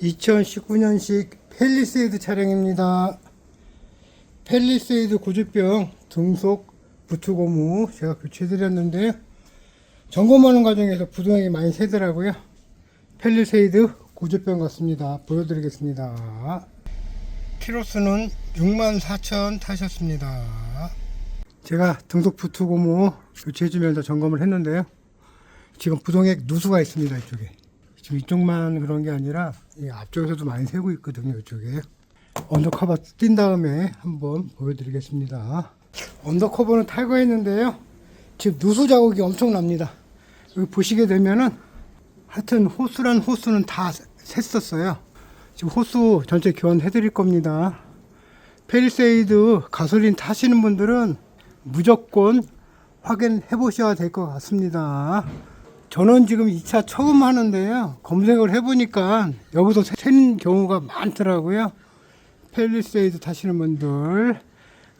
2019년식 펠리세이드 차량입니다. 펠리세이드 고주병 등속 부투고무 제가 교체드렸는데요. 점검하는 과정에서 부동액이 많이 새더라고요. 펠리세이드 고주병 같습니다. 보여드리겠습니다. 키로수는 64,000 타셨습니다. 제가 등속 부투고무 교체해주면서 점검을 했는데요. 지금 부동액 누수가 있습니다. 이쪽에. 지금 이쪽만 그런 게 아니라 이 앞쪽에서도 많이 새고 있거든요. 이쪽에. 언더커버 뛴 다음에 한번 보여드리겠습니다. 언더커버는 탈거했는데요. 지금 누수 자국이 엄청납니다. 여기 보시게 되면은 하여튼 호스란 호스는 다 샜었어요. 지금 호스 전체 교환해 드릴 겁니다. 페리세이드 가솔린 타시는 분들은 무조건 확인해 보셔야 될 것 같습니다. 저는 지금 2차 처음 하는데요. 검색을 해보니까 여기서 새는 경우가 많더라고요. 펠리세이드 타시는 분들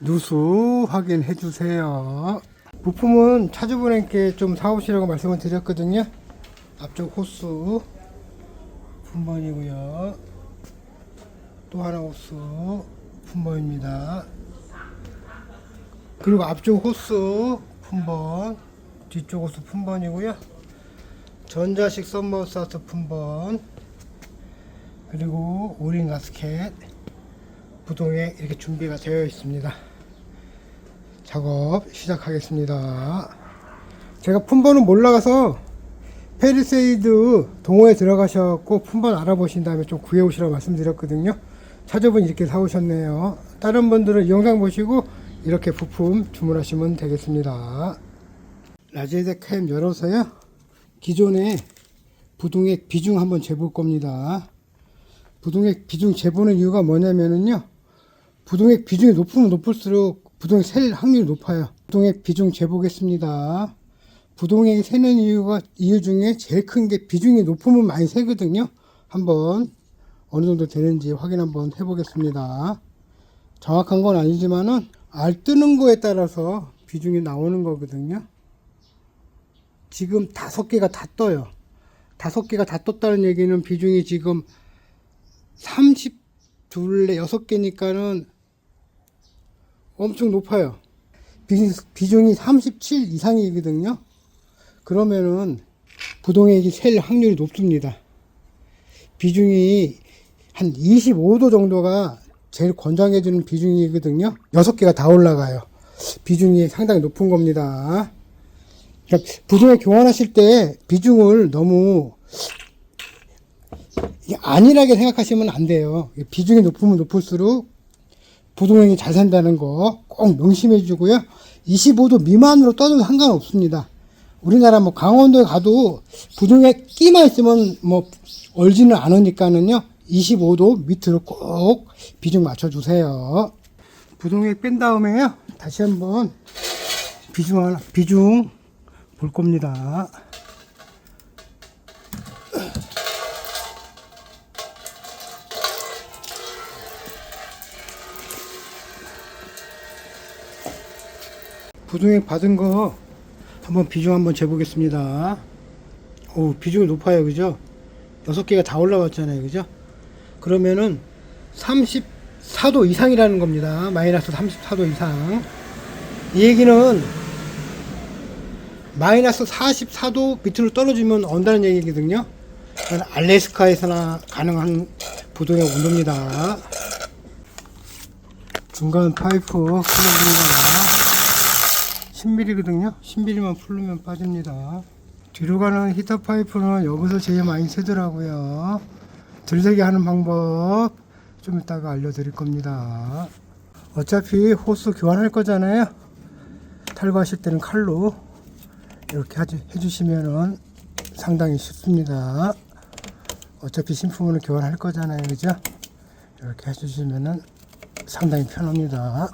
누수 확인해 주세요. 부품은 차주분에게 좀 사오시라고 말씀을 드렸거든요. 앞쪽 호스 품번이고요. 또 하나 호스 품번입니다. 그리고 앞쪽 호스 품번, 뒤쪽 호스 품번이고요. 전자식 썸머사스 품번, 그리고 오링 가스켓, 부동에 이렇게 준비가 되어 있습니다. 작업 시작하겠습니다. 제가 품번은 몰라가서 페리세이드 동호회 들어가셔갖고 품번 알아보신 다음에 좀 구해오시라고 말씀드렸거든요. 차주분 이렇게 사오셨네요. 다른 분들은 이 영상 보시고 이렇게 부품 주문하시면 되겠습니다. 라제드 캠 열어서요. 기존에 부동액 비중 한번 재볼 겁니다. 부동액 비중 재보는 이유가 뭐냐면은요. 부동액 비중이 높으면 높을수록 부동액 셀 확률이 높아요. 부동액 비중 재보겠습니다. 부동액이 새는 이유가 이유 중에 제일 큰 게 비중이 높으면 많이 새거든요. 한번 어느 정도 되는지 확인 한번 해보겠습니다. 정확한 건 아니지만은 알 뜨는 거에 따라서 비중이 나오는 거거든요. 지금 다섯 개가 다 떠요. 다섯 개가 다 떴다는 얘기는 비중이 지금 32에 여섯 개니까는 엄청 높아요. 비, 비중이 37 이상이거든요. 그러면은 부동액이 셀 확률이 높습니다. 비중이 한 25도 정도가 제일 권장해주는 비중이거든요. 6개가 다 올라가요. 비중이 상당히 높은 겁니다. 그러니까 부동액 교환하실 때 비중을 너무 안일하게 생각하시면 안 돼요. 비중이 높으면 높을수록 부동액이 잘 산다는 거 꼭 명심해 주고요. 25도 미만으로 떠도 상관없습니다. 우리나라 뭐 강원도에 가도 부동액 끼만 있으면 뭐 얼지는 않으니까는요. 25도 밑으로 꼭 비중 맞춰 주세요. 부동액 뺀 다음에요. 다시 한번 비중 하나, 비중 볼 겁니다. 부동액 받은 거 한번 비중 한번 재보겠습니다. 오, 비중이 높아요. 그죠? 여섯 개가 다 올라왔잖아요. 그죠? 그러면은 34도 이상이라는 겁니다. 마이너스 34도 이상. 이 얘기는 마이너스 44도 밑으로 떨어지면 온다는 얘기거든요. 알래스카에서나 가능한 부동의 온도입니다. 중간 파이프 풀어줍니다. 10mm거든요. 10mm만 풀르면 빠집니다. 뒤로 가는 히터 파이프는 여기서 제일 많이 새더라고요. 들대기 하는 방법 좀 이따가 알려드릴 겁니다. 어차피 호스 교환할 거잖아요. 탈거하실 때는 칼로 이렇게 해주시면은 상당히 쉽습니다. 어차피 신품으로 교환할 거잖아요. 그죠? 이렇게 해주시면은 상당히 편합니다.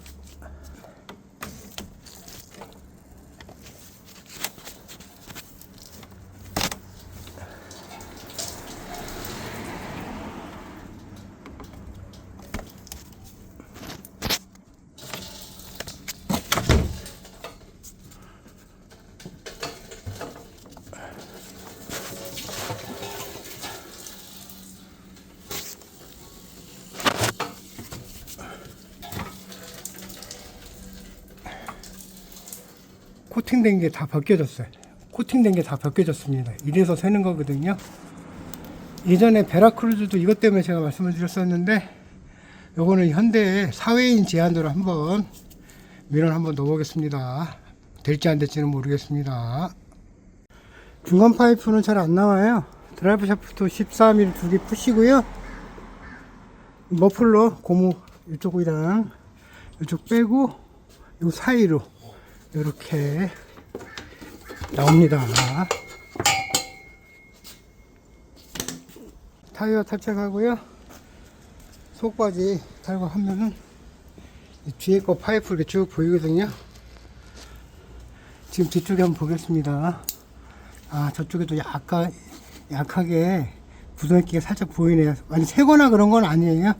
코팅된 게 다 벗겨졌어요. 코팅된 게 다 벗겨졌습니다. 이래서 새는 거거든요. 예전에 베라크루즈도 이것 때문에 제가 말씀을 드렸었는데 요거는 현대 사회인 제한으로 한번 민원 한번 넣어보겠습니다. 될지 안 될지는 모르겠습니다. 중간 파이프는 잘 안 나와요. 드라이브 샤프트 14mm 두 개 푸시고요. 머플러 고무 이쪽이랑 이쪽 빼고 요 사이로 이렇게 나옵니다. 타이어 탈착하고요. 속바지 달고 하면은 이 뒤에 거 파이프 이렇게 쭉 보이거든요. 지금 뒤쪽에 한번 보겠습니다. 아, 저쪽에도 약간, 약하게 부동액기가 살짝 보이네요. 아니, 새거나 그런 건 아니에요.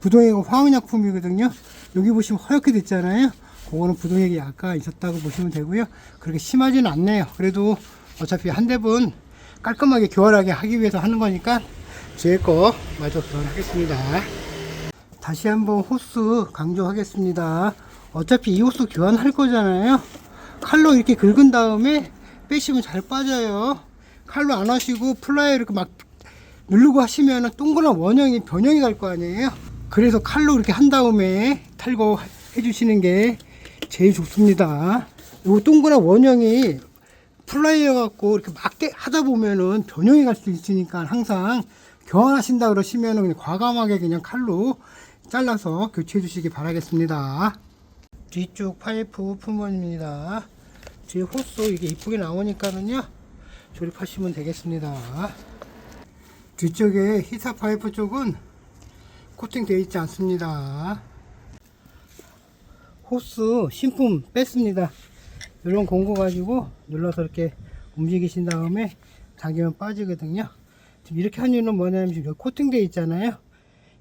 부동액은 화학약품이거든요. 여기 보시면 허옇게 됐잖아요. 그거는 부동액이 약간 있었다고 보시면 되고요. 그렇게 심하지는 않네요. 그래도 어차피 한 대분 깔끔하게 교환하게 하기 위해서 하는 거니까 뒤에 거 마저 교환하겠습니다. 다시 한번 호스 강조하겠습니다. 어차피 이 호스 교환할 거잖아요. 칼로 이렇게 긁은 다음에 빼시면 잘 빠져요. 칼로 안 하시고 플라이 이렇게 막 누르고 하시면 동그란 원형이 변형이 갈 거 아니에요. 그래서 칼로 이렇게 한 다음에 탈거 해주시는 게 제일 좋습니다. 요 동그란 원형이 플라이어 갖고 이렇게 막 떼- 하다 보면은 변형이 갈 수 있으니까 항상 교환하신다 그러시면은 그냥 과감하게 그냥 칼로 잘라서 교체해 주시기 바라겠습니다. 뒤쪽 파이프 품번입니다. 뒤에 호스 이게 이쁘게 나오니까는요 조립하시면 되겠습니다. 뒤쪽에 히사 파이프 쪽은 코팅 되어 있지 않습니다. 호스 신품 뺐습니다. 이런 공구 가지고 눌러서 이렇게 움직이신 다음에 당기면 빠지거든요. 지금 이렇게 한 이유는 뭐냐면 지금 여기 코팅되어 있잖아요.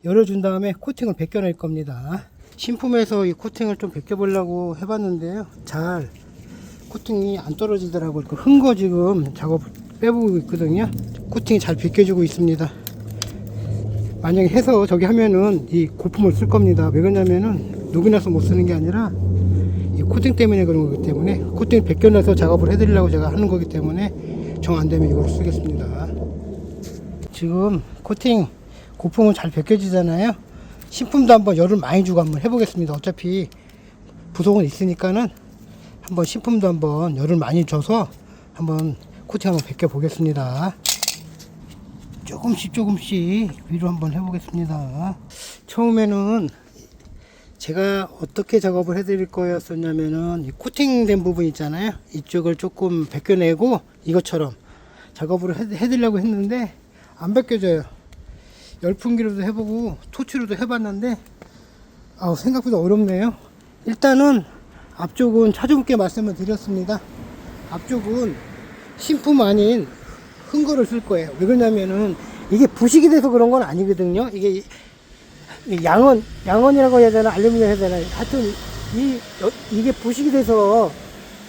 열어준 다음에 코팅을 벗겨낼 겁니다. 신품에서 이 코팅을 좀 벗겨보려고 해봤는데요. 잘 코팅이 안 떨어지더라고요. 그 흔거 지금 작업 빼보고 있거든요. 코팅이 잘 벗겨지고 있습니다. 만약에 해서 저기 하면은 이 고품을 쓸 겁니다. 왜 그러냐면은 녹이 나서 못 쓰는 게 아니라 이 코팅 때문에 그런 거기 때문에 코팅 벗겨내서 작업을 해드리려고 제가 하는 거기 때문에 정 안 되면 이걸 쓰겠습니다. 지금 코팅 고품은 잘 벗겨지잖아요. 신품도 한번 열을 많이 주고 한번 해보겠습니다. 어차피 부속은 있으니까는 한번 신품도 한번 열을 많이 줘서 한번 코팅 한번 벗겨 보겠습니다. 조금씩 조금씩 위로 한번 해보겠습니다. 처음에는 제가 어떻게 작업을 해드릴 거였었냐면은 이 코팅된 부분 있잖아요. 이쪽을 조금 벗겨내고 이것처럼 작업을 해- 해드리려고 했는데 안 벗겨져요. 열풍기로도 해보고 토치로도 해봤는데 아우 생각보다 어렵네요. 일단은 앞쪽은 차주분께 말씀을 드렸습니다. 앞쪽은 신품 아닌 흥거를 쓸 거예요. 왜 그러냐면은 이게 부식이 돼서 그런 건 아니거든요. 이게 이 양원, 양원이라고 해야 되나, 알루미늄 해야 되나. 하여튼, 이, 여- 이게 부식이 돼서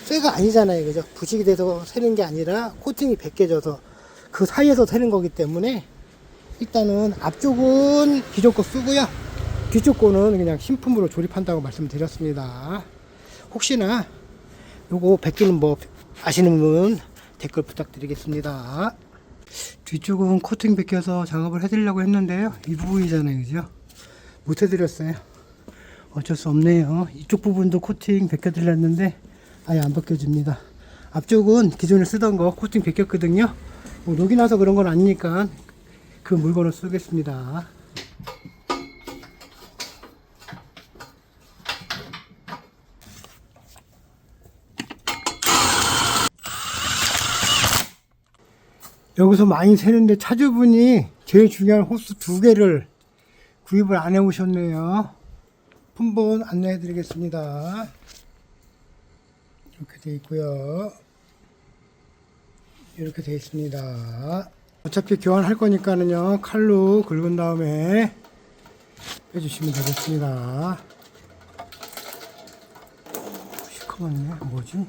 쇠가 아니잖아요. 그죠? 부식이 돼서 새는 게 아니라 코팅이 벗겨져서 그 사이에서 새는 거기 때문에 일단은 앞쪽은 기존 거 쓰고요. 뒤쪽 거는 그냥 신품으로 조립한다고 말씀드렸습니다. 혹시나 요거 벗기는 법 아시는 분 댓글 부탁드리겠습니다. 뒤쪽은 코팅 벗겨서 작업을 해드리려고 했는데요. 이 부분이잖아요. 그죠? 못 해드렸어요. 어쩔 수 없네요. 이쪽 부분도 코팅 벗겨드렸는데 아예 안 벗겨집니다. 앞쪽은 기존에 쓰던 거 코팅 벗겼거든요. 뭐 녹이 나서 그런 건 아니니까 그 물건을 쓰겠습니다. 여기서 많이 새는데 차주분이 제일 중요한 호스 두 개를 구입을 안 해오셨네요. 품번 안내해 드리겠습니다. 이렇게 돼 있고요. 이렇게 돼 있습니다. 어차피 교환할 거니까는요, 칼로 긁은 다음에 빼주시면 되겠습니다. 시커먼네, 뭐지?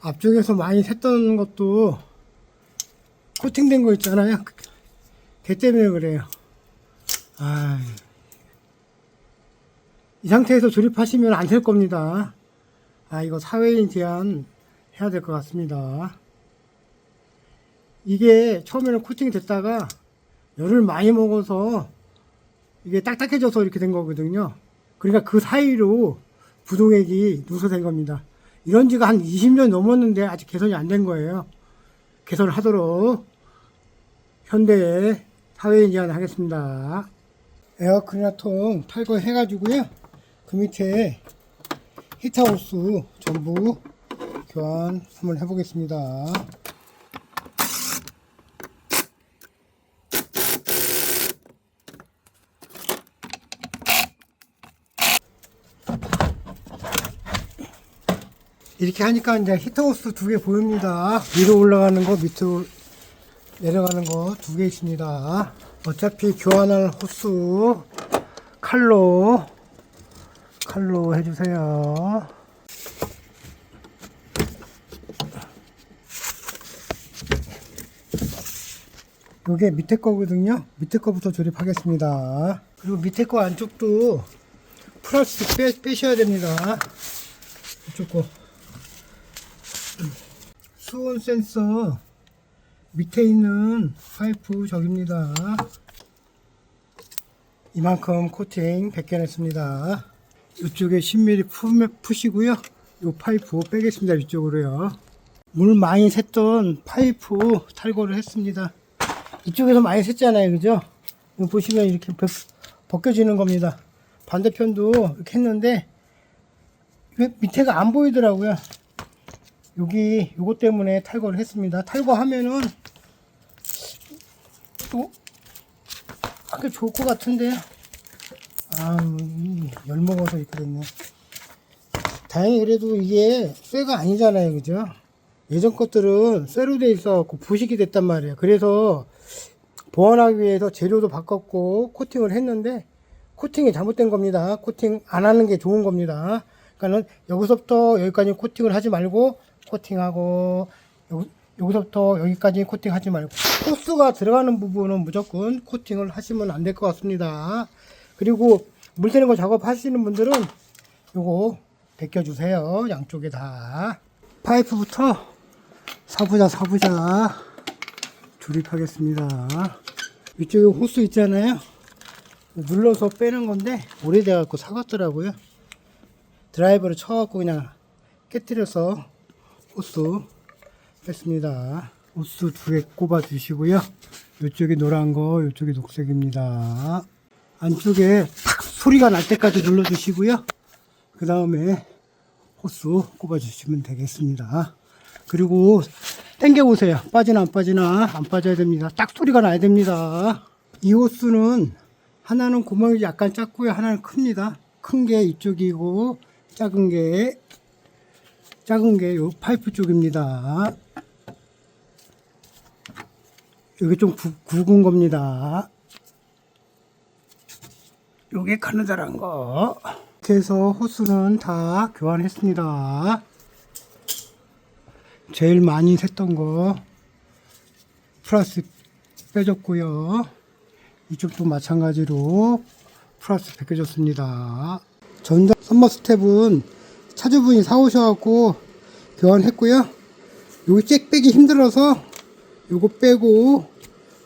앞쪽에서 많이 샜던 것도 코팅된 거 있잖아요. 걔 때문에 그래요. 아, 이 상태에서 조립하시면 안 될 겁니다. 아, 이거 사회인 제한 해야 될 것 같습니다. 이게 처음에는 코팅이 됐다가 열을 많이 먹어서 이게 딱딱해져서 이렇게 된 거거든요. 그러니까 그 사이로 부동액이 누설된 겁니다. 이런 지가 한 20년 넘었는데 아직 개선이 안 된 거예요. 개선을 하도록 현대에 사회인 제안을 하겠습니다. 에어클리너 통 탈거해가지고요. 그 밑에 히터호스 전부 교환 한번 해보겠습니다. 이렇게 하니까 이제 히터호스 두 개 보입니다. 위로 올라가는 거, 밑으로 내려가는 거 두 개 있습니다. 어차피 교환할 호스 칼로 칼로 해주세요. 요게 밑에 거거든요. 밑에 거부터 조립하겠습니다. 그리고 밑에 거 안쪽도 플라스틱 빼, 빼셔야 됩니다. 이쪽 거. 수온 센서 밑에 있는 파이프 저깁니다. 이만큼 코팅 100개 냈습니다. 이쪽에 10mm 푸, 푸시고요. 이 파이프 빼겠습니다. 이쪽으로요. 물 많이 샜던 파이프 탈거를 했습니다. 이쪽에서 많이 샜잖아요. 그죠? 보시면 이렇게 벗, 벗겨지는 겁니다. 반대편도 이렇게 했는데 밑에가 안 보이더라고요. 여기 요거 때문에 탈거를 했습니다. 탈거하면은 또 하기 좋을 것 같은데 아열 먹어서 이렇게 됐네. 다행히 그래도 이게 쇠가 아니잖아요, 그죠? 예전 것들은 쇠로 돼 있어갖고 부식이 됐단 말이에요. 그래서 보완하기 위해서 재료도 바꿨고 코팅을 했는데 코팅이 잘못된 겁니다. 코팅 안 하는 게 좋은 겁니다. 그러니까는 여기서부터 여기까지 코팅을 하지 말고 코팅하고 여, 여기서부터 여기까지 코팅하지 말고 호스가 들어가는 부분은 무조건 코팅을 하시면 안 될 것 같습니다. 그리고 물 새는 거 작업하시는 분들은 요거 벗겨주세요. 양쪽에 다 파이프부터 사부자 사부자 조립하겠습니다. 이쪽에 호스 있잖아요. 눌러서 빼는 건데 오래돼갖고 사갔더라고요. 드라이버를 쳐갖고 그냥 깨뜨려서 호스 뺐습니다. 호스 두개 꼽아 주시고요. 이쪽이 노란 거, 이쪽이 녹색입니다. 안쪽에 탁 소리가 날 때까지 눌러 주시고요. 그 다음에 호스 꼽아 주시면 되겠습니다. 그리고 당겨 보세요. 빠지나 안 빠지나 안 빠져야 됩니다. 딱 소리가 나야 됩니다. 이 호스는 하나는 구멍이 약간 작고요. 하나는 큽니다. 큰 게 이쪽이고 작은 게 작은 게 요 파이프 쪽입니다. 여기 좀 구, 굵은 겁니다. 요게 가느다란 거. 이렇게 해서 호스는 다 교환했습니다. 제일 많이 샜던 거 플라스틱 빼줬고요. 이쪽도 마찬가지로 플러스 벗겨졌습니다. 전자 썸머 스텝은 차주분이 사오셔갖고 교환했고요. 여기 잭 빼기 힘들어서 요거 빼고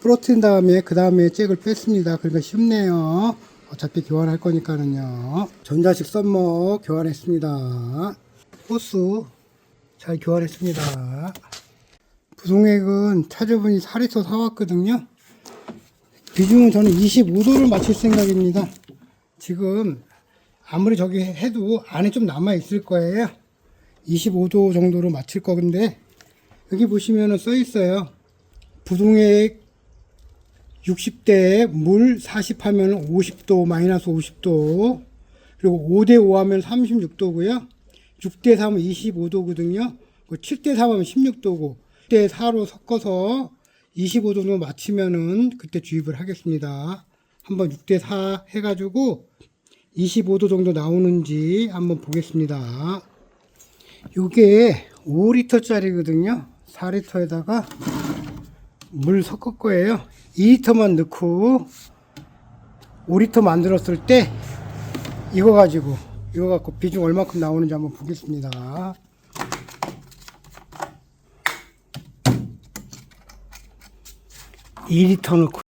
부러뜨린 다음에 그 다음에 잭을 뺐습니다. 그러니까 쉽네요. 어차피 교환할 거니까는요. 전자식 썸머 교환했습니다. 호스 잘 교환했습니다. 부송액은 차주분이 4리터 사왔거든요. 비중은 저는 25도를 맞출 생각입니다. 지금 아무리 저기 해도 안에 좀 남아 있을 거예요. 25도 정도로 맞출 거근데 여기 보시면은 써 있어요. 부동액 60대 물40 하면 50도 마이너스 50도 그리고 5대 5 하면 36도고요. 6대 3은 25도거든요. 7대 3 하면 16도고 6대 4로 섞어서 25도 정도 맞추면은 그때 주입을 하겠습니다. 한번 6대 4 해가지고 25도 정도 나오는지 한번 보겠습니다. 요게 5리터짜리거든요. 4리터에다가 물 섞을 거예요. 2리터만 넣고 5리터 만들었을 때 이거 가지고 이거 갖고 비중 얼마큼 나오는지 한번 보겠습니다. 2리터 넣고